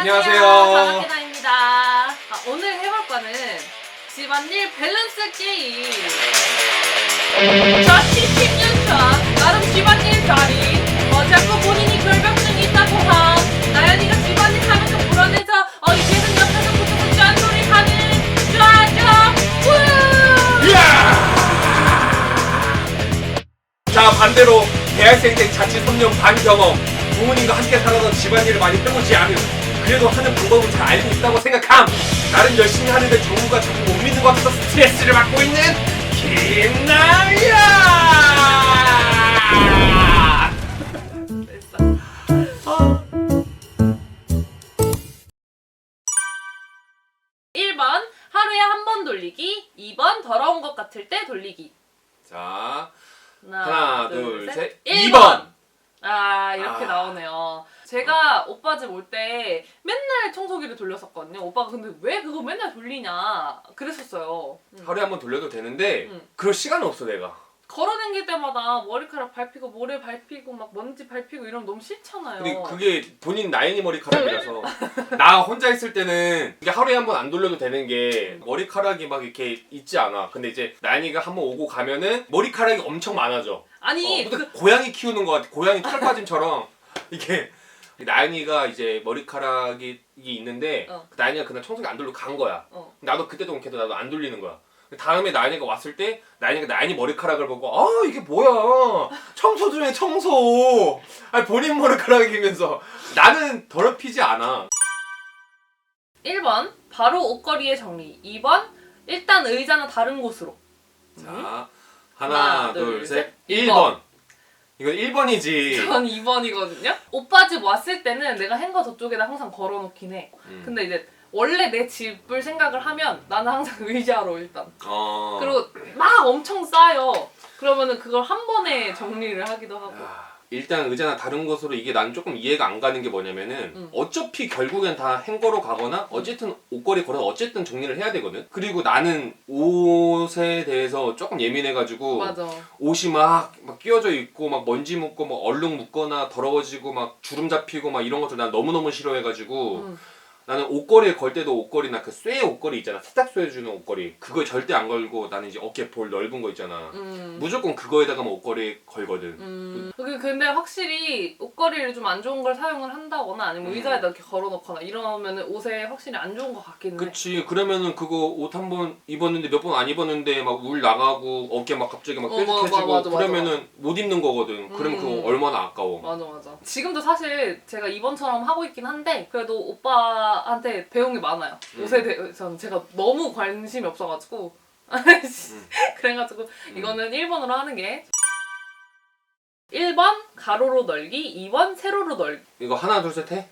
안녕하세요. 자나키나입니다. 아, 오늘 해볼 거는 집안일 밸런스 게임. 저 70년 전 나름 집안일 잘이 어 자꾸 본인이 결벽증이 있다고 함 나연이가 집안일 하면서 불안해서 어이 계속 옆에서 부수고 짠소리 하는 쫙쫙 우! 자 반대로 대학생 때 자취 3년 반 경험 부모님과 함께 살아서 집안일을 많이 해보지 않은 그래도 하는 방법은 잘 알고 있다고 생각함. 나는 열심히 하는데 정부가 자꾸 못 믿는 것 같아서 스트레스를 받고 있는 김나야! 됐어. 1번 하루에 한 번 돌리기. 2번 더러운 것 같을 때 돌리기. 자 하나, 하나 둘셋. 1번. 2번. 아 이렇게 아. 나오네요 제가 오빠 집 올 때 맨날 청소기를 돌렸었거든요 오빠가 근데 왜 그거 맨날 돌리냐 그랬었어요 음. 하루에 한 번 돌려도 되는데 응. 그럴 시간은 없어 내가 걸어다닐 때마다 머리카락 밟히고 모래 밟히고 막 먼지 밟히고 이러면 너무 싫잖아요 근데 그게 본인 나인이 머리카락이라서 나 혼자 있을 때는 이게 하루에 한 번 안 돌려도 되는 게 머리카락이 막 이렇게 있지 않아. 근데 이제 나인이가 한 번 오고 가면은 머리카락이 엄청 많아져. 아니 어, 근데 그 고양이 키우는 것 같아. 고양이 털빠짐처럼 이게 나인이가 이제 머리카락이 있는데 어. 그 나인이가 그날 청소기 안 돌리고 간 거야. 어. 나도 그때도 걔도 나도 안 돌리는 거야. 다음에 나인이가 왔을 때 나인이가 나인이 머리카락을 보고 아 이게 뭐야 청소 중에 청소 아니 본인 머리카락이면서 나는 더럽히지 않아 1번 바로 옷걸이의 정리 2번 일단 의자는 다른 곳으로 자 하나, 하나 둘, 둘 셋. 셋일 1번 이건 1번이지 전 2번이거든요. 오빠 집 왔을 때는 내가 행거 저쪽에다 항상 걸어놓긴 해. 음. 근데 이제 원래 내 집을 생각을 하면 나는 항상 의자로 일단. 어. 그리고 막 엄청 쌓여. 그러면은 그걸 한 번에 정리를 하기도 하고. 야, 일단 의자나 다른 곳으로 이게 난 조금 이해가 안 가는 게 뭐냐면은 음. 어차피 결국엔 다 행거로 가거나 어쨌든 옷걸이 걸어 어쨌든 정리를 해야 되거든. 그리고 나는 옷에 대해서 조금 예민해가지고 맞아. 옷이 막, 막 끼워져 있고 막 먼지 묻고 막 얼룩 묻거나 더러워지고 막 주름 잡히고 막 이런 것들 난 너무너무 싫어해가지고 음. 나는 옷걸이에 걸 때도 옷걸이나 그 쇠 옷걸이 있잖아 세탁소에 주는 옷걸이 그거 절대 안 걸고 나는 이제 어깨 볼 넓은 거 있잖아 음. 무조건 그거에다가만 옷걸이 걸거든 음. 그- 근데 확실히 옷걸이를 좀 안 좋은 걸 사용을 한다거나 아니면 음. 의자에다 이렇게 걸어놓거나 이러면은 옷에 확실히 안 좋은 것 같기는 해. 그치 그러면은 그거 옷 한 번 입었는데 몇 번 안 입었는데 막 울 나가고 어깨 막 갑자기 막 어, 뾰족해지고 맞아, 맞아, 맞아, 그러면은 못 입는 거거든 그러면 음. 그거 얼마나 아까워 맞아 맞아. 지금도 사실 제가 이번처럼 하고 있긴 한데 그래도 오빠 한테 배운 게 많아요. 음. 옷에 대해서는 제가 너무 관심이 없어가지고 그래가지고 이거는 1번으로 하는 게 1번 가로로 널기 2번 세로로 널기 이거 하나 둘 셋 해?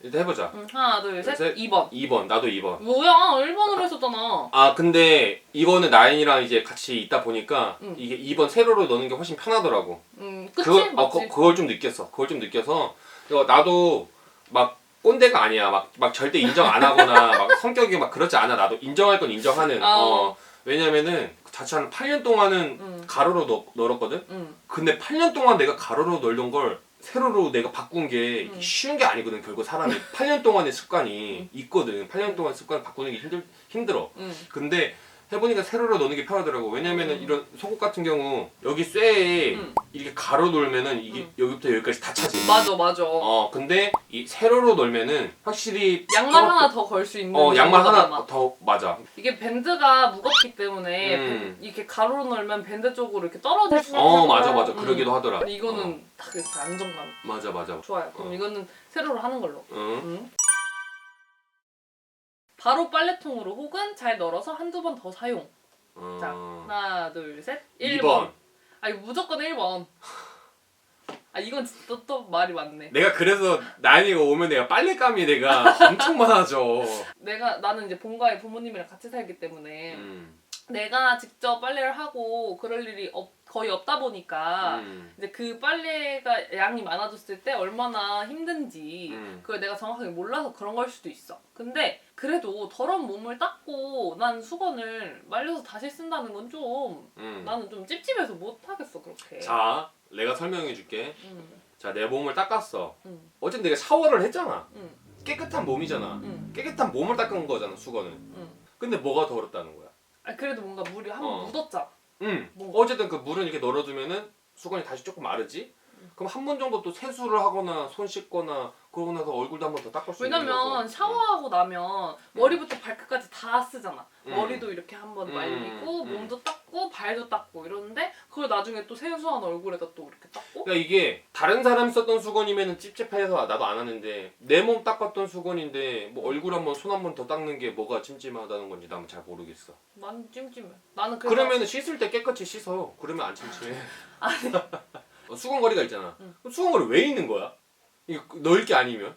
일단 해보자 음, 하나 둘 셋 셋. 2번 2번 나도 2번 뭐야 1번으로 했었잖아 아 근데 이거는 나인이랑 이제 같이 있다 보니까 응. 이게 2번 세로로 넣는 게 훨씬 편하더라고. 음 그치? 그걸 어, 맞지? 그, 그걸 좀 느꼈어. 그걸 좀 느껴서 이거 나도 막 꼰대가 아니야. 막, 막 절대 인정 안 하거나 막 성격이 막 그렇지 않아. 나도 인정할 건 인정하는. 어. 어. 왜냐면은 자취 한 8년 동안은 음. 가로로 넣, 널었거든. 음. 근데 8년 동안 내가 가로로 널던 걸 세로로 내가 바꾼 게 음. 쉬운 게 아니거든. 결국 사람이 8년 동안의 습관이 있거든. 8년 동안 습관 바꾸는 게 힘들 힘들어. 음. 근데 해보니까 세로로 넣는 게 편하더라고. 왜냐면은 음. 이런 속옷 같은 경우 여기 쇠에 음. 이렇게 가로 놀면은 이게 음. 여기부터 여기까지 다 차지. 맞아 맞아 어 근데 이 세로로 놀면은 확실히 양말 어, 하나 더 걸 수 있는 어 양말 정도가 하나 남아. 더 맞아. 이게 밴드가 무겁기 때문에 음. 밴- 이렇게 가로로 넣으면 밴드 쪽으로 이렇게 떨어질 수 어 맞아 맞아 음. 그러기도 하더라. 근데 이거는 어, 딱 이렇게 안정감 맞아 맞아. 좋아요. 그럼 어. 이거는 세로로 하는 걸로. 응. 응. 바로 빨래통으로 혹은 잘 널어서 한두 번 더 사용. 어... 자, 하나, 둘, 셋. 2번. 1번. 아, 이거 무조건 1번. 아, 이건 또, 또 말이 많네. 내가 그래서 나이가 오면 내가 빨래감이 내가 엄청 많아져. 내가 나는 이제 본가에 부모님이랑 같이 살기 때문에 음. 내가 직접 빨래를 하고 그럴 일이 없, 거의 없다 보니까 음. 이제 그 빨래가 양이 많아졌을 때 얼마나 힘든지 음. 그걸 내가 정확하게 몰라서 그런 걸 수도 있어. 근데 그래도 더러운 몸을 닦고 난 수건을 말려서 다시 쓴다는 건 좀 음. 나는 좀 찝찝해서 못 하겠어 그렇게. 자, 내가 설명해 줄게. 응, 자, 내 몸을 닦았어. 응, 어쨌든 내가 샤워를 했잖아. 응. 깨끗한 몸이잖아. 응. 깨끗한 몸을 닦은 거잖아 수건은. 응. 근데 뭐가 더럽다는 거야? 아 그래도 뭔가 물이 한번 어. 묻었잖아. 응. 뭔가. 어쨌든 그 물을 이렇게 널어두면은 수건이 다시 조금 마르지. 그럼 한 번 정도 또 세수를 하거나 손 씻거나 그러고 나서 얼굴도 한 번 더 닦을 수 있는. 왜냐면 샤워하고 나면 머리부터 발끝까지 다 쓰잖아. 음. 머리도 이렇게 한 번 음, 말리고 음. 몸도 닦고 발도 닦고 이러는데 그걸 나중에 또 세수한 얼굴에다 또 이렇게 닦고 그러니까 이게 다른 사람 썼던 수건이면은 찝찝해서 나도 안 하는데 내 몸 닦았던 수건인데 뭐 얼굴 한 번 손 한 번 더 닦는 게 뭐가 찜찜하다는 건지 나는 잘 모르겠어. 난 찜찜해. 나는 그래서 그러면 씻을 때 깨끗이 씻어. 그러면 안 찜찜해. 어, 수건거리가 있잖아. 응. 그럼 수건거리 왜 있는 거야? 이거 넣을 게 아니면?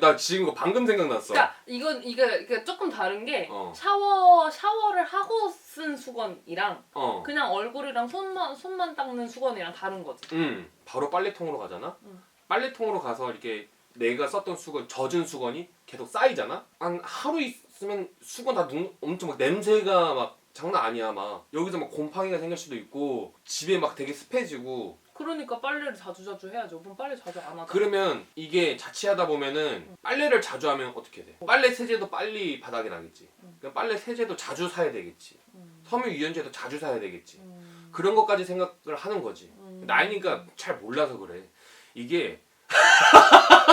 나 지금 이거 방금 생각났어. 그러니까 이건 이게, 이게 조금 다른 게 어. 샤워 샤워를 하고 쓴 수건이랑 어. 그냥 얼굴이랑 손만 손만 닦는 수건이랑 다른 거지. 응. 바로 빨래통으로 가잖아. 응. 빨래통으로 가서 이렇게 내가 썼던 수건 젖은 수건이 계속 쌓이잖아. 한 하루 있으면 수건 다 눈, 엄청 막 냄새가 막 장난 아니야 막 여기서 막 곰팡이가 생길 수도 있고 집에 막 되게 습해지고 그러니까 빨래를 자주 자주 해야지. 오빠 빨래 자주 안 하잖아. 그러면 이게 자취하다 보면은 빨래를 자주 하면 어떻게 돼? 빨래 세제도 빨리 바닥에 나겠지. 음. 그럼 빨래 세제도 자주 사야 되겠지. 음. 섬유 유연제도 자주 사야 되겠지. 음. 그런 것까지 생각을 하는 거지. 음. 나이니까 잘 몰라서 그래. 이게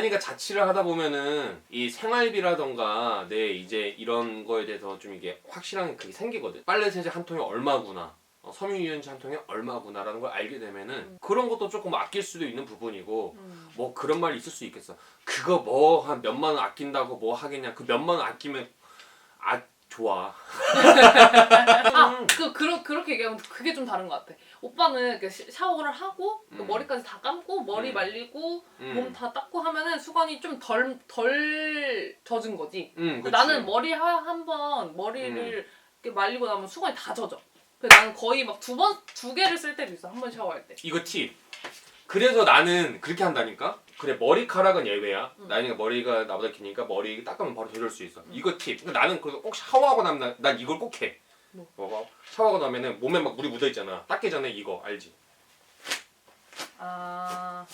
나이니까 자취를 하다 보면은 이 생활비라던가 내 이제 이런 거에 대해서 좀 이게 확실한 그게 생기거든. 빨래 세제 한 통에 얼마구나. 어, 섬유유연제 한 통에 얼마구나라는 걸 알게 되면은 그런 것도 조금 아낄 수도 있는 부분이고 음. 뭐 그런 말 있을 수 있겠어. 그거 뭐 한 몇만 원 아낀다고 뭐 하겠냐. 그 몇만 원 아끼면 아 좋아. 아, 그, 그러, 그렇게 얘기하면 그게 좀 다른 것 같아. 오빠는 그 시- 샤워를 하고 그 음. 머리까지 다 감고 머리 음. 말리고 음. 몸 다 닦고 하면은 수건이 좀 덜 덜 젖은 거지. 음, 그치. 나는 머리 한번 머리를 음. 이렇게 말리고 나면 수건이 다 젖어. 그래서 나는 거의 막 두 번 두 개를 쓸 때도 있어. 한 번 샤워할 때. 이거 팁. 그래서 나는 그렇게 한다니까. 그래 머리카락은 예외야. 음. 나니까 머리가 나보다 기니까 머리 닦으면 바로 되돌 수 있어. 이거 팁. 근데 나는 그래서 꼭 샤워하고 나면 난, 난 이걸 꼭 해. 뭐? 뭐 샤워하고 나면은 몸에 막 물이 묻어 있잖아. 닦기 전에 이거 알지? 아,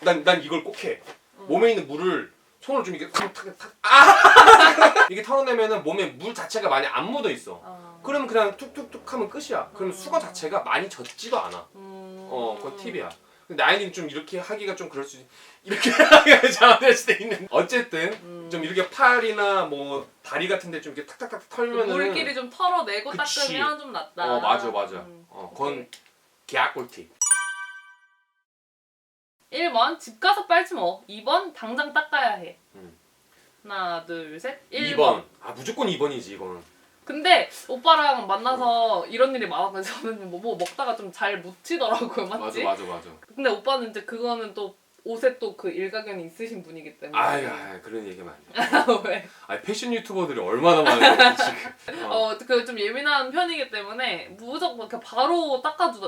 난 난 이걸 꼭 해. 음. 몸에 있는 물을 손으로 좀 이렇게 탁, 탁, 탁, 아! 이게 털어내면은 몸에 물 자체가 많이 안 묻어 있어. 아. 그러면 그냥 툭툭툭 하면 끝이야. 그럼 음. 수건 자체가 많이 젖지도 않아. 음. 어, 그건 팁이야. 근데 나이는 좀 이렇게 하기가 좀 그럴 수 이렇게 하기가 잘될 수도 있는. 어쨌든 음. 좀 이렇게 팔이나 뭐 다리 같은데 좀 이렇게 탁탁탁 털면은 물끼리 좀 털어내고 그치. 닦으면 좀 낫다. 어 맞아 맞아. 음, 어. 그건 개꿀팁. 1번 집 가서 빨지 뭐. 2번 당장 닦아야 해. 음. 하나, 둘, 셋. 1번. 2번. 아 무조건 2번이지 이거는. 근데 오빠랑 만나서 이런 일이 많았거든요. 저는 뭐, 뭐 먹다가 좀 잘 묻히더라고요. 맞지? 맞아 맞아 맞아. 근데 오빠는 이제 그거는 또 옷에 또 그 일가견이 있으신 분이기 때문에. 아유, 아유 그런 돼. 왜? 아 패션 유튜버들이 얼마나 많은데 지금. 어. 어, 그 좀 예민한 편이기 때문에 무조건 이렇게 바로.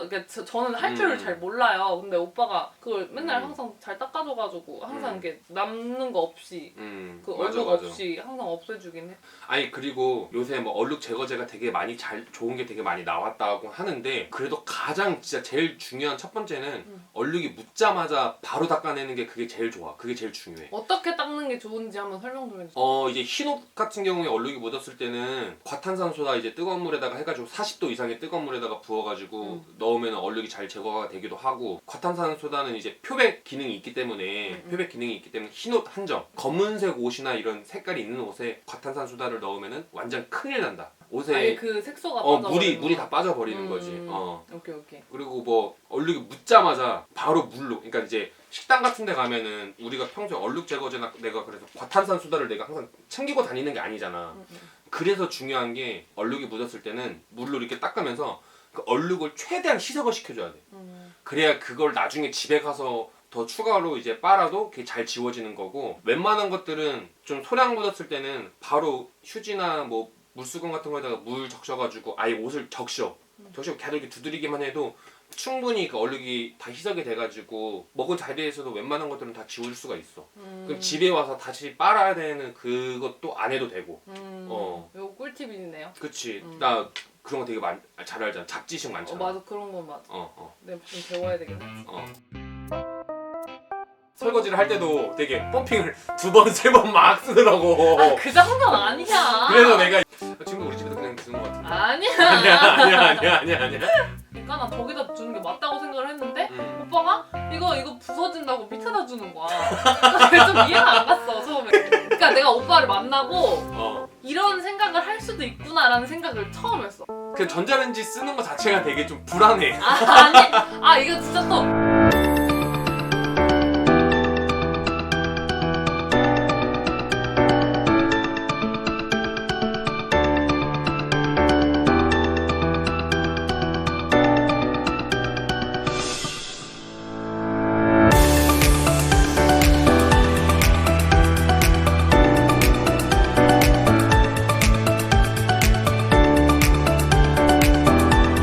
그러니까 저, 저는 할 줄을 음. 잘 몰라요. 근데 오빠가 그걸 맨날 음. 항상 잘 닦아줘가지고 항상 음. 이렇게 남는 거 없이 음그 맞아 얼룩 맞아. 없이 항상 없애주긴 해. 아니 그리고 요새 뭐 얼룩 제거제가 되게 많이 잘 좋은 게 되게 많이 나왔다고 하는데 그래도 가장 진짜 제일 중요한 첫 번째는 음. 얼룩이 묻자마자 바로 닦아 내는 게 그게 제일 좋아. 그게 제일 중요해. 어떻게 닦는 게 좋은지 한번 설명 좀 해주세요. 어 이제 흰옷 같은 경우에 얼룩이 묻었을 때는 과탄산소다 이제 뜨거운 물에다가 해가지고 40도 이상의 뜨거운 물에다가 부어가지고 음. 넣으면 얼룩이 잘 제거가 되기도 하고 과탄산소다는 이제 표백 기능이 있기 때문에 음, 음. 표백 기능이 있기 때문에 흰옷 한 점 검은색 옷이나 이런 색깔이 있는 옷에 과탄산소다를 넣으면은 완전 큰일 난다. 옷에 아예 그 색소가 어 빠져. 물이 물이 다 빠져버리는 거지. 음. 어 오케이 오케이. 그리고 뭐 얼룩이 묻자마자 바로 물로 그러니까 이제 식당 같은 데 가면은 우리가 평소에 얼룩 제거제나 내가 그래서 과탄산 소다를 내가 항상 챙기고 다니는 게 아니잖아. 음, 음. 그래서 중요한 게 얼룩이 묻었을 때는 물로 이렇게 닦으면서 그 얼룩을 최대한 희석을 시켜줘야 돼. 음. 그래야 그걸 나중에 집에 가서 더 추가로 이제 빨아도 그게 잘 지워지는 거고 웬만한 것들은 좀 소량 묻었을 때는 바로 휴지나 뭐 물수건 같은 거에다가 물 적셔가지고 아예 옷을 적셔 적셔 계속 이렇게 두드리기만 해도 충분히 그 얼룩이 다 희석이 돼가지고 먹은 자리에서도 웬만한 것들은 다 지워질 수가 있어. 음. 그럼 집에 와서 다시 빨아야 되는 그것도 안 해도 되고. 음. 어. 이거 꿀팁이네요. 그치. 음. 나 그런 거 되게 많, 잘 알잖아. 잡지식 어 많잖아. 맞아 그런 건 맞아. 어, 어, 내가 좀 배워야 되겠네. 어. 설거지를 할 때도 되게 펌핑을 두 번 세 번 막 쓰더라고. 아, 그 정도는 아니야. 그래서 내가 지금 우리 집에도 그냥 쓰는 것 같은데. 아니야. 아니야 아니야 아니야 아니야 아니야. 그러니까 나 저기다 주는 게 맞다고 생각을 했는데 음. 오빠가 이거 이거 부서진다고 밑에다 주는 거야. 그래서 좀 이해가 안 갔어 처음에. 그러니까 내가 오빠를 만나고 어. 이런 생각을 할 수도 있구나라는 생각을 처음 했어. 그 전자레인지 쓰는 거 자체가 되게 좀 불안해. 아 아니, 아 이거 진짜 또